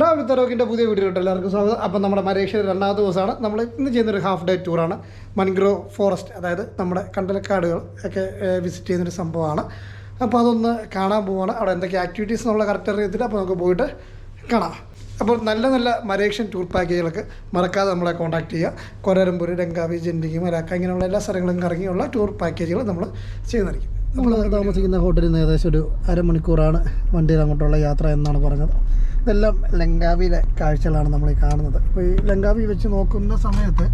Travel തരോക്കിന്റെ പുതിയ വീഡിയോട്ട് എല്ലാവർക്കും സ്വാഗതം. അപ്പം നമ്മുടെ മലേഷ്യയിൽ രണ്ടാമത്തെ ദിവസമാണ്. നമ്മൾ ഇന്ന് ചെയ്യുന്നൊരു ഹാഫ് ഡേ ടൂറാണ് മൻഗ്രോ ഫോറസ്റ്റ് അതായത് നമ്മുടെ കണ്ടലക്കാടുകൾ ഒക്കെ വിസിറ്റ് ചെയ്യുന്നൊരു സംഭവമാണ്. അപ്പോൾ അതൊന്ന് കാണാൻ പോവാണ്. അവിടെ എന്തൊക്കെ ആക്ടിവിറ്റീസ് എന്നുള്ള കറക്റ്റ് അറിയത്തില്ല. അപ്പോൾ നമുക്ക് പോയിട്ട് കാണാം. അപ്പോൾ നല്ല നല്ല മലേഷ്യൻ ടൂർ പാക്കേജുകളൊക്കെ മറക്കാതെ നമ്മളെ കോൺടാക്ട് ചെയ്യുക. കൊരരമ്പൂർ രംഗാവി ജെൻഡിങ് മരാക്ക ഇങ്ങനെയുള്ള എല്ലാ സ്ഥലങ്ങളും കറങ്ങിയുള്ള ടൂർ പാക്കേജുകൾ നമ്മൾ ചെയ്യുന്നതായിരിക്കും. നമ്മൾ താമസിക്കുന്ന ഹോട്ടലിൽ നിന്ന് ഏകദേശം ഒരു അരമണിക്കൂറാണ് വണ്ടിയിൽ അങ്ങോട്ടുള്ള യാത്ര എന്നാണ് പറഞ്ഞത്. ഇതെല്ലാം ലങ്കാവിയിലെ കാഴ്ചകളാണ് നമ്മൾ കാണുന്നത്. ഇപ്പോൾ ഈ ലങ്കാവി വെച്ച് നോക്കുന്ന സമയത്ത്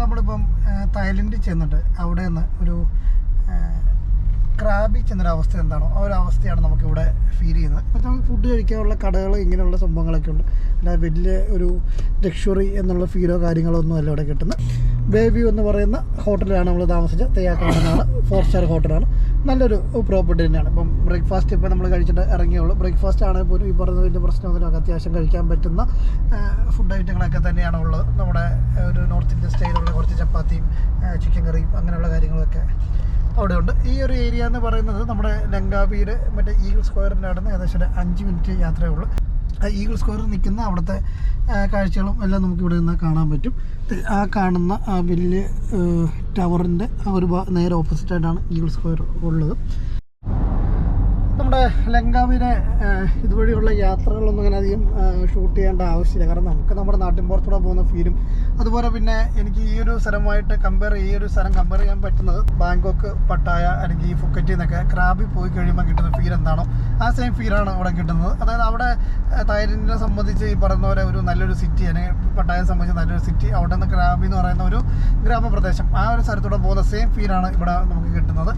നമ്മളിപ്പം തായ്ലൻഡിൽ ചെന്നിട്ട് അവിടെ നിന്ന് ഒരു ആ, ക്രാബിൽ ചെന്നൊരു അവസ്ഥ എന്താണോ ആ ഒരു അവസ്ഥയാണ് നമുക്കിവിടെ ഫീൽ ചെയ്യുന്നത്. അപ്പോൾ നമുക്ക് ഫുഡ് കഴിക്കാനുള്ള കടകൾ ഇങ്ങനെയുള്ള സംഭവങ്ങളൊക്കെ ഉണ്ട്. അല്ലാതെ വലിയ ഒരു ലക്ഷറി എന്നുള്ള ഫീലോ കാര്യങ്ങളോ ഒന്നും അല്ല ഇവിടെ കിട്ടുന്നത്. ബേബി എന്ന് പറയുന്ന ഹോട്ടലിലാണ് നമ്മൾ താമസിച്ചത്. തെയ്യാക്കാണെന്നാണ് ഫോർ സ്റ്റാർ ഹോട്ടലാണ്. നല്ലൊരു പ്രോപ്പർട്ടി തന്നെയാണ്. ഇപ്പം ബ്രേക്ക്ഫാസ്റ്റ് ഇപ്പോൾ നമ്മൾ കഴിച്ചിട്ട് ഇറങ്ങിയുള്ളൂ. ബ്രേക്ക്ഫാസ്റ്റ് ആണെങ്കിൽ പോലും ഈ പറയുന്ന വലിയ പ്രശ്നമൊന്നുമില്ല അത്യാവശ്യം കഴിക്കാൻ പറ്റുന്ന ഫുഡ് ഐറ്റങ്ങളൊക്കെ തന്നെയാണ് ഉള്ളത്. നമ്മുടെ ഒരു നോർത്ത് ഇന്ത്യൻ സ്റ്റൈലുള്ള കുറച്ച് ചപ്പാത്തിയും ചിക്കൻ കറിയും അങ്ങനെയുള്ള കാര്യങ്ങളൊക്കെ അവിടെ ഉണ്ട് ഈ ഒരു ഏരിയ എന്ന് പറയുന്നത് നമ്മുടെ ലങ്കാവിയുടെ മറ്റേ ഈഗിൾ സ്ക്വയറിന്റെ അവിടെ നിന്ന് ഏകദേശം ഒരു അഞ്ച് മിനിറ്റ് യാത്രയേ ഉള്ളൂ. ഈഗിൾ സ്ക്വയറിൽ നിൽക്കുന്ന അവിടുത്തെ കാഴ്ചകളും എല്ലാം നമുക്ക് ഇവിടെ നിന്ന് കാണാൻ പറ്റും. ആ കാണുന്ന ആ വലിയ ടവറിന്റെ ആ ഒരു നേരെ ഓപ്പോസിറ്റായിട്ടാണ് ഈഗിൾ സ്ക്വയർ ഉള്ളത്. നമ്മുടെ ലങ്കാവിനെ ഇതുവഴിയുള്ള യാത്രകളൊന്നും അങ്ങനെ അധികം ഷൂട്ട് ചെയ്യേണ്ട ആവശ്യമില്ല. കാരണം നമുക്ക് നമ്മുടെ നാട്ടിൻ പുറത്തൂടെ പോകുന്ന ഫീലും അതുപോലെ പിന്നെ എനിക്ക് ഈ ഒരു സ്ഥലമായിട്ട് കമ്പയർ ഈ ഒരു സ്ഥലം കമ്പയർ ചെയ്യാൻ പറ്റുന്നത് ബാങ്കോക്ക് പട്ടായ അല്ലെങ്കിൽ ഈ ഫുക്കറ്റിൽ നിന്നൊക്കെ ക്രാബിൽ പോയി കഴിയുമ്പോൾ കിട്ടുന്ന ഫീൽ എന്താണോ ആ സെയിം ഫീലാണ് ഇവിടെ കിട്ടുന്നത്. അതായത് അവിടെ തായ്ലൻഡിനെ സംബന്ധിച്ച് ഈ പറയുന്ന പോലെ ഒരു നല്ലൊരു സിറ്റി അല്ലെങ്കിൽ പട്ടായെ സംബന്ധിച്ച് നല്ലൊരു സിറ്റി അവിടെ നിന്ന് ക്രാബി എന്ന് പറയുന്ന ഒരു ഗ്രാമപ്രദേശം. ആ ഒരു സ്ഥലത്തൂടെ പോകുന്ന സെയിം ഫീലാണ് ഇവിടെ നമുക്ക് കിട്ടുന്നത്.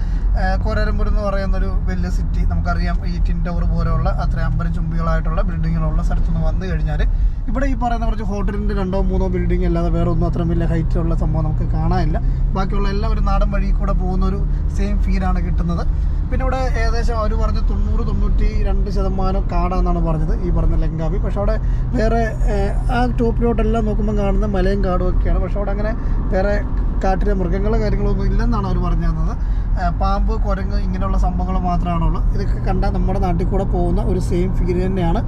കോരാരമ്പൂർ എന്ന് പറയുന്ന ഒരു വലിയ സിറ്റി നമുക്കറിയാം ഈ ടിൻ ടവർ പോലെയുള്ള അത്ര അമ്പരം ചുംബികളായിട്ടുള്ള ബിൽഡിങ്ങുകളുള്ള സ്ഥലത്തുനിന്ന് വന്നു കഴിഞ്ഞാൽ ഇവിടെ ഈ പറയുന്ന കുറച്ച് ഹോട്ടലിന്റെ രണ്ടോ മൂന്നോ ബിൽഡിംഗ് അല്ലാതെ വേറെ ഒന്നും അത്ര വലിയ ഹൈറ്റുള്ള സംഭവം നമുക്ക് കാണാനില്ല. ബാക്കിയുള്ള എല്ലാം ഒരു നാടൻ വഴി കൂടെ പോകുന്ന ഒരു സെയിം ഫീലാണ് കിട്ടുന്നത്. പിന്നെ ഇവിടെ ഏകദേശം അവർ പറഞ്ഞ തൊണ്ണൂറ് തൊണ്ണൂറ്റി രണ്ട് ശതമാനം കാടാന്നാണ് പറഞ്ഞത് ഈ പറഞ്ഞ ലങ്കാവി. പക്ഷെ അവിടെ വേറെ ആ ടോപ്പിലോട്ടെല്ലാം നോക്കുമ്പോൾ കാണുന്ന മലയും കാടും ഒക്കെയാണ്. പക്ഷെ അവിടെ അങ്ങനെ വേറെ കാട്ടിലെ മൃഗങ്ങളോ കാര്യങ്ങളൊന്നും ഇല്ലെന്നാണ് അവർ പറഞ്ഞു തന്നത്. പാമ്പ് കുരങ്ങ് ഇങ്ങനെയുള്ള സംഭവങ്ങൾ മാത്രമാണുള്ളൂ. ഇതൊക്കെ കണ്ടാൽ നമ്മുടെ നാട്ടിൽ കൂടെ പോകുന്ന ഒരു സെയിം ഫീൽ തന്നെയാണ്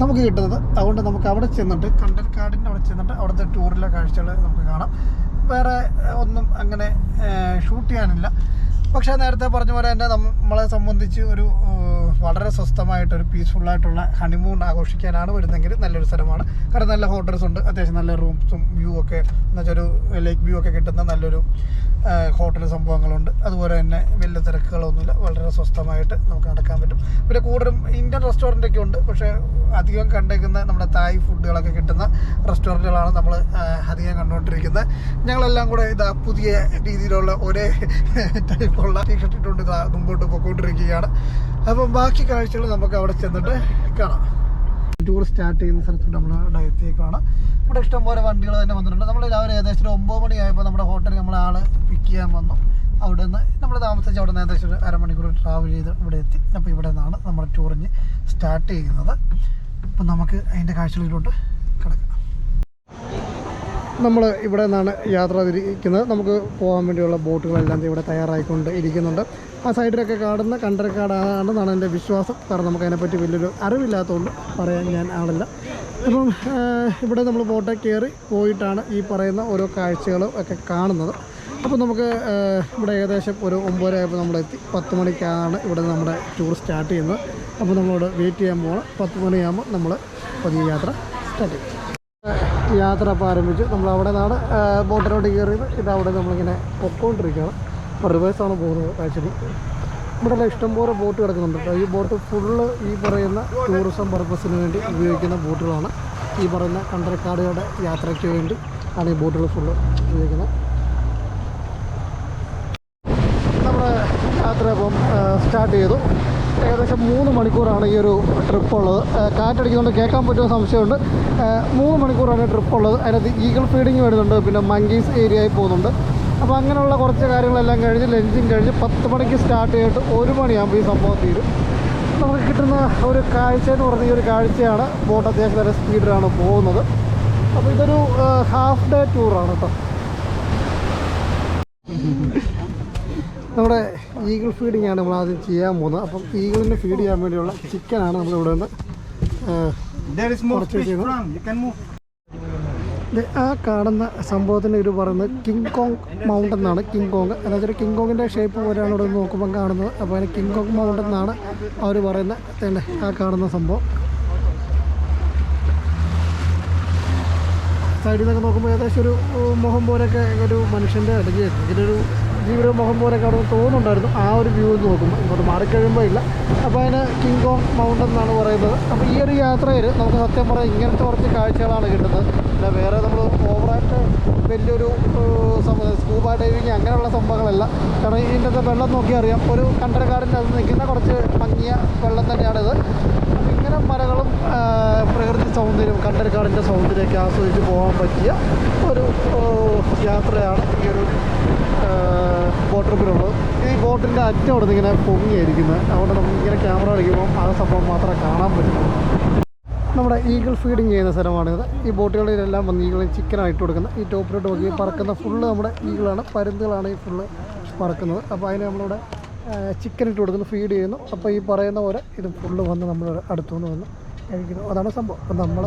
നമുക്ക് കിട്ടുന്നത്. അതുകൊണ്ട് നമുക്ക് അവിടെ ചെന്നിട്ട് കണ്ടൽക്കാടിന്റെ അവിടെ ചെന്നിട്ട് അവിടുത്തെ ടൂറിലെ കാഴ്ചകൾ നമുക്ക് കാണാം. വേറെ ഒന്നും അങ്ങനെ ഷൂട്ട് ചെയ്യാനില്ല. പക്ഷേ നേരത്തെ പറഞ്ഞ പോലെ തന്നെ നമ്മളെ സംബന്ധിച്ച് ഒരു വളരെ സ്വസ്ഥമായിട്ട് ഒരു പീസ്ഫുൾ ആയിട്ടുള്ള ഹണിമൂൺ ആഘോഷിക്കാനാണ് വരുന്നതെങ്കിൽ നല്ലൊരു സ്ഥലമാണ്. കാരണം നല്ല ഹോട്ടൽസ് ഉണ്ട് അത്യാവശ്യം നല്ല റൂംസും വ്യൂ ഒക്കെ എന്ന് വെച്ചാൽ ഒരു ലേക്ക് വ്യൂ ഒക്കെ കിട്ടുന്ന നല്ലൊരു ഹോട്ടൽ സംഭവങ്ങളുണ്ട്. അതുപോലെ തന്നെ വലിയ തിരക്കുകളൊന്നുമില്ല വളരെ സ്വസ്ഥമായിട്ട് നമുക്ക് നടക്കാൻ പറ്റും. പിന്നെ കൂടുതലും ഇന്ത്യൻ റെസ്റ്റോറന്റ് ഒക്കെ ഉണ്ട് പക്ഷേ അധികം കണ്ടേക്കുന്ന നമ്മുടെ തായ് ഫുഡുകളൊക്കെ കിട്ടുന്ന റെസ്റ്റോറന്റുകളാണ് നമ്മൾ അധികം കണ്ടുകൊണ്ടിരിക്കുന്നത്. ഞങ്ങളെല്ലാം കൂടെ ഇതാ പുതിയ രീതിയിലുള്ള ഒരേ ടൈപ്പുള്ള ടീഷർട്ട് ഇട്ടുകൊണ്ട് ഇതാ മുമ്പോട്ട് പോയിക്കൊണ്ടിരിക്കുകയാണ് അപ്പം ബാക്കി കാഴ്ചകൾ നമുക്ക് അവിടെ ചെന്നിട്ട് കാണാം. ടൂർ സ്റ്റാർട്ട് ചെയ്യുന്ന സ്ഥലത്ത് നമ്മൾ എത്തിയേക്കാണ് ഇവിടെ ഇഷ്ടംപോലെ വണ്ടികൾ തന്നെ വന്നിട്ടുണ്ട്. നമ്മൾ രാവിലെ ഏകദേശം ഒരു ഒമ്പത് മണിയായപ്പോൾ നമ്മുടെ ഹോട്ടലിൽ നമ്മളെ ആൾ പിക്ക് ചെയ്യാൻ വന്നു. അവിടെ നിന്ന് നമ്മൾ താമസിച്ച് അവിടെ നിന്ന് ഏകദേശം ഒരു അരമണിക്കൂർ ട്രാവൽ ചെയ്ത് ഇവിടെ എത്തി. അപ്പോൾ ഇവിടെ നിന്നാണ് നമ്മുടെ ടൂറിന് സ്റ്റാർട്ട് ചെയ്യുന്നത്. അപ്പം നമുക്ക് അതിന്റെ കാഴ്ചകളിലോട്ട് കിടക്കാം. നമ്മൾ ഇവിടെ നിന്നാണ് യാത്ര തിരിക്കുന്നത്. നമുക്ക് പോകാൻ വേണ്ടിയുള്ള ബോട്ടുകളെല്ലാം ഇവിടെ തയ്യാറായിക്കൊണ്ട് ഇരിക്കുന്നുണ്ട്. ആ സൈഡിലൊക്കെ കാണുന്ന കണ്ടരക്കാടാണെന്നാണ് എന്റെ വിശ്വാസം. കാരണം നമുക്ക് അതിനെപ്പറ്റി വലിയൊരു അറിവില്ലാത്തതുകൊണ്ട് പറയാൻ ഞാൻ ആളല്ല. അപ്പം ഇവിടെ നമ്മൾ ബോട്ടെ കയറി പോയിട്ടാണ് ഈ പറയുന്ന ഓരോ കാഴ്ചകളും ഒക്കെ കാണുന്നത്. അപ്പോൾ നമുക്ക് ഇവിടെ ഏകദേശം ഒരു ഒമ്പതര ആയപ്പോൾ നമ്മളെത്തി. പത്ത് മണിക്കാണ് ഇവിടെ നമ്മുടെ ടൂർ സ്റ്റാർട്ട് ചെയ്യുന്നത്. അപ്പോൾ നമ്മളിവിടെ വെയിറ്റ് ചെയ്യാൻ പോകണം പത്ത് മണിയാകുമ്പോൾ നമ്മൾ പതിയെ യാത്ര സ്റ്റാർട്ട് ചെയ്യും. യാത്ര അപ്പോൾ ആരംഭിച്ചു. നമ്മൾ അവിടെ നിന്നാണ് ബോട്ടിലോട്ട് കയറിയത്. ഇതവിടെ നമ്മളിങ്ങനെ പൊക്കോണ്ടിരിക്കുകയാണ്. റിവേഴ്സാണ് പോകുന്നത് ആക്ച്വലി ഇവിടെ എല്ലാം ഇഷ്ടംപോലെ ബോട്ട് കിടക്കുന്നുണ്ട്. ഈ ബോട്ട് ഫുള്ള് ഈ പറയുന്ന ടൂറിസം പർപ്പസിന് വേണ്ടി ഉപയോഗിക്കുന്ന ബോട്ടുകളാണ്. ഈ പറയുന്ന കണ്ടരക്കാടുകളുടെ യാത്രയ്ക്ക് വേണ്ടി ആണ് ഈ ബോട്ടുകൾ ഫുള്ള് ഉപയോഗിക്കുന്നത്. നമ്മുടെ യാത്ര ഇപ്പം സ്റ്റാർട്ട് ചെയ്തു. ഏകദേശം മൂന്ന് മണിക്കൂറാണ് ഈ ഒരു ട്രിപ്പ് ഉള്ളത്. കാറ്റടിക്കുന്നുണ്ട് കേൾക്കാൻ പറ്റുന്ന സംശയമുണ്ട്. മൂന്ന് മണിക്കൂറാണ് ട്രിപ്പ് ഉള്ളത്. അതിനകത്ത് ഈഗിൾ ഫീഡിങ് വരുന്നുണ്ട് പിന്നെ മങ്കീസ് ഏരിയയിൽ പോകുന്നുണ്ട്. അപ്പോൾ അങ്ങനെയുള്ള കുറച്ച് കാര്യങ്ങളെല്ലാം കഴിഞ്ഞ് ലഞ്ചും കഴിഞ്ഞ് പത്ത് മണിക്ക് സ്റ്റാർട്ട് ചെയ്തിട്ട് ഒരു മണിയാകുമ്പോൾ ഈ സംഭവം തീരും. നമുക്ക് കിട്ടുന്ന ഒരു കാഴ്ച എന്ന് പറഞ്ഞ ഈ ഒരു കാഴ്ചയാണ് ബോട്ട് അത്യാവശ്യം നല്ല സ്പീഡിലാണ് പോകുന്നത്. അപ്പോൾ ഇതൊരു ഹാഫ് ഡേ ടൂറാണ് കേട്ടോ. നമ്മുടെ ഈഗിൾ ഫീഡിംഗ് ആണ് നമ്മൾ ആദ്യം ചെയ്യാൻ പോകുന്നത്. അപ്പം ഈഗിളിനെ ഫീഡ് ചെയ്യാൻ വേണ്ടിയുള്ള ചിക്കനാണ് നമ്മളിവിടെ നിന്ന് കുറച്ച് is ആ കാണുന്ന സംഭവത്തിന് ഒരു പറയുന്നത് കിങ് കോങ് മൗണ്ടൻ എന്നാണ്. King Kong. അതായത് ഒരു കിങ് കോങ്ങിന്റെ ഷേപ്പ് പോലെയാണ് ഇവിടെ നോക്കുമ്പോൾ കാണുന്നത്. അപ്പോൾ അതിന് കിങ് കോങ് മൗണ്ടൻ എന്നാണ് അവർ പറയുന്നത്. തന്നെ ആ കാണുന്ന സംഭവം. സൈഡിൽ നിന്നൊക്കെ നോക്കുമ്പോൾ ഏകദേശം ഒരു മുഖം പോലെയൊക്കെ ഒരു മനുഷ്യന്റെ അല്ലെങ്കിൽ ഇതിലൊരു ജീവിത മുഖം പോലെയൊക്കെ അവിടെ തോന്നുന്നുണ്ടായിരുന്നു. ആ ഒരു വ്യൂ എന്ന് നോക്കുമ്പോൾ ഇങ്ങോട്ട് മാറിക്കഴിയുമ്പോൾ ഇല്ല. അപ്പോൾ അതിന് കിങ് കോങ് മൗണ്ടൻ എന്നാണ് പറയുന്നത്. അപ്പോൾ ഈ ഒരു യാത്രയിൽ നമുക്ക് സത്യം പറയാം ഇങ്ങനത്തെ കുറച്ച് കാഴ്ചകളാണ് കിട്ടുന്നത്. പിന്നെ വേറെ നമ്മൾ ഓവറായിട്ട് വലിയൊരു സ്കൂബ ഡൈവിങ് അങ്ങനെയുള്ള സംഭവങ്ങളല്ല. കാരണം ഇതിന്റെ വെള്ളം നോക്കി അറിയാം. ഒരു കണ്ടരക്കാടിന്റെ അത് നിൽക്കുന്ന കുറച്ച് മങ്ങിയ വെള്ളം തന്നെയാണിത് ഇങ്ങനെ മലകളും പ്രകൃതി സൗന്ദര്യം കണ്ടരക്കാടിന്റെ സൗന്ദര്യമൊക്കെ ആസ്വദിച്ച് പോകാൻ പറ്റിയ ഒരു യാത്രയാണ് ഈ ഒരു ബോട്ട് ട്രിപ്പിലുള്ളത് ഈ ബോട്ടിന്റെ അറ്റം അവിടെ നിന്ന് ഇങ്ങനെ പൊങ്ങിയായിരിക്കുന്നത് അതുകൊണ്ട് നമുക്ക് ഇങ്ങനെ ക്യാമറ അടിക്കുമ്പോൾ ആ സംഭവം മാത്രമേ കാണാൻ പറ്റുള്ളൂ നമ്മുടെ ഈഗിൾ ഫീഡിങ് ചെയ്യുന്ന സ്ഥലമാണിത് ഈ ബോട്ടുകളിലെല്ലാം വന്ന് ഈഗിളിന് ചിക്കനായിട്ട് കൊടുക്കുന്നത്. ഈ ടോപ്പിലോട്ട് നോക്കി പറക്കുന്ന ഫുള്ള് നമ്മുടെ ഈഗിളാണ് പരുന്തുകളാണ് ഈ ഫുള്ള് പറക്കുന്നത്. അപ്പോൾ അതിന് നമ്മളിവിടെ ചിക്കൻ ഇട്ട് കൊടുക്കുന്നു ഫീഡ് ചെയ്യുന്നു. അപ്പോൾ ഈ പറയുന്ന പോലെ ഇത് ഫുള്ള് വന്ന് നമ്മൾ അടുത്തുനിന്ന് വന്ന് കഴിക്കുന്നു. അതാണ് സംഭവം. അപ്പം നമ്മൾ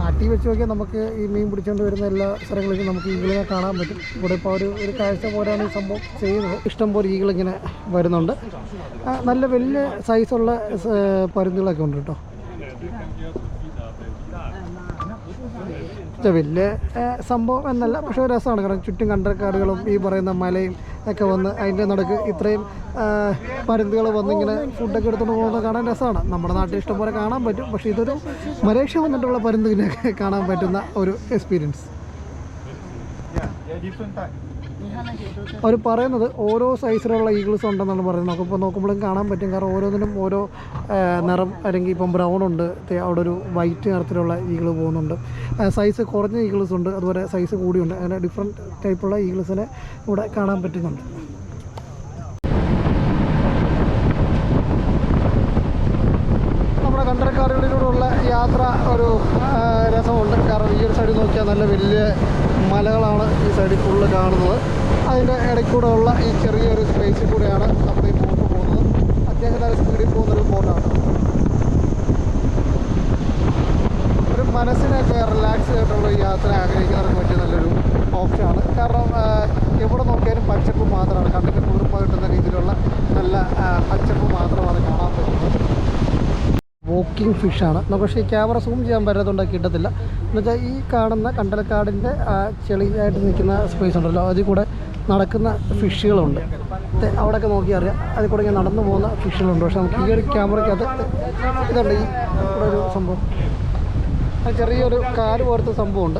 നാട്ടിൽ വെച്ച് നോക്കിയാൽ നമുക്ക് ഈ മീൻ പിടിച്ചുകൊണ്ട് വരുന്ന എല്ലാ സ്ഥലങ്ങളിലും നമുക്ക് ഈഗിളിനെ കാണാൻ പറ്റും. ഇവിടെ ഇപ്പോൾ ഒരു ഒരു കാഴ്ച പോലെയാണ് ഈ സംഭവം ചെയ്യുന്നത്. ഇഷ്ടംപോലെ ഈഗിളിങ്ങനെ വരുന്നുണ്ട്. നല്ല വലിയ സൈസുള്ള പരുന്തുകളൊക്കെ ഉണ്ട് കേട്ടോ. വലിയ സംഭവം എന്നല്ല പക്ഷേ രസമാണ്. കാരണം ചുറ്റും കണ്ടക്കാടുകളും ഈ പറയുന്ന മലയും ഒക്കെ വന്ന് അതിന്റെ നടക്ക് ഇത്രയും പരുന്തുകൾ വന്നിങ്ങനെ ഫുഡൊക്കെ എടുത്തുകൊണ്ട് പോകുന്നത് കാണാൻ രസമാണ്. നമ്മുടെ നാട്ടിൽ ഇഷ്ടംപോലെ കാണാൻ പറ്റും. പക്ഷേ ഇതൊരു മലേഷ്യ വന്നിട്ടുള്ള പരുന്തിനൊക്കെ കാണാൻ പറ്റുന്ന ഒരു എക്സ്പീരിയൻസ് അവർ പറയുന്നത് ഓരോ സൈസിലുള്ള ഈഗിൾസ് ഉണ്ടെന്നാണ് പറയുന്നത്. നമുക്ക് നമുക്കിപ്പോൾ നോക്കുമ്പോഴും കാണാൻ പറ്റും. കാരണം ഓരോന്നിനും ഓരോ നിറം അല്ലെങ്കിൽ ഇപ്പം ബ്രൗൺ ഉണ്ട്. അവിടെ ഒരു വൈറ്റ് നിറത്തിലുള്ള ഈഗിൾ പോകുന്നുണ്ട്. സൈസ് കുറഞ്ഞ ഈഗിൾസ് ഉണ്ട്. അതുപോലെ സൈസ് കൂടിയുണ്ട് അങ്ങനെ ഡിഫറെന്റ് ടൈപ്പുള്ള ഈഗിൾസിനെ ഇവിടെ കാണാൻ പറ്റുന്നുണ്ട്. കണ്ടരക്കാടുകളിലൂടെയുള്ള യാത്ര ഒരു രസമുണ്ട്. കാരണം ഈ ഒരു സൈഡിൽ നോക്കിയാൽ നല്ല വലിയ മലകളാണ് ഈ സൈഡിൽ ഫുള്ള് കാണുന്നത്. അതിന്റെ ഇടയ്ക്കൂടെ ഉള്ള ഈ ചെറിയൊരു സ്പേസിൽ കൂടെയാണ് നമ്മൾ ഈ ബോട്ട് പോകുന്നത്. അത്യാവശ്യം നല്ല സ്പീഡിൽ പോകുന്നൊരു ബോട്ടാണ് ഒരു മനസ്സിനൊക്കെ റിലാക്സ് ആയിട്ടുള്ള യാത്ര ആഗ്രഹിക്കുന്നവർക്ക് പറ്റിയ നല്ലൊരു ഓപ്ഷനാണ് കാരണം എവിടെ നോക്കിയാലും പച്ചപ്പ് മാത്രമാണ്. കണ്ടിട്ട് കുളിർമ കിട്ടുന്ന രീതിയിലുള്ള നല്ല പച്ചപ്പ് മാത്രമാണ് കാണാൻ പറ്റുന്നത്. വോക്കിംഗ് ഫിഷാണ് പക്ഷേ ഈ ക്യാമറ സൂം ചെയ്യാൻ പറ്റാത്തതുകൊണ്ട് കിട്ടത്തില്ല. എന്നുവെച്ചാൽ ഈ കാണുന്ന കണ്ടൽക്കാടിന്റെ ചെളിയായിട്ട് നിൽക്കുന്ന സ്പേസ് ഉണ്ടല്ലോ. അതിൽ കൂടെ നടക്കുന്ന ഫിഷുകളുണ്ട്. അവിടെയൊക്കെ നോക്കി അറിയാം. അതിൽ കൂടെ ഇങ്ങനെ നടന്നു പോകുന്ന ഫിഷുകളുണ്ട്. പക്ഷെ നമുക്ക് ഈ ഒരു ക്യാമറയ്ക്കകത്ത് ഇതുണ്ട്. ഈ ഒരു സംഭവം. ചെറിയൊരു കാൽ പോലത്തെ സംഭവമുണ്ട്.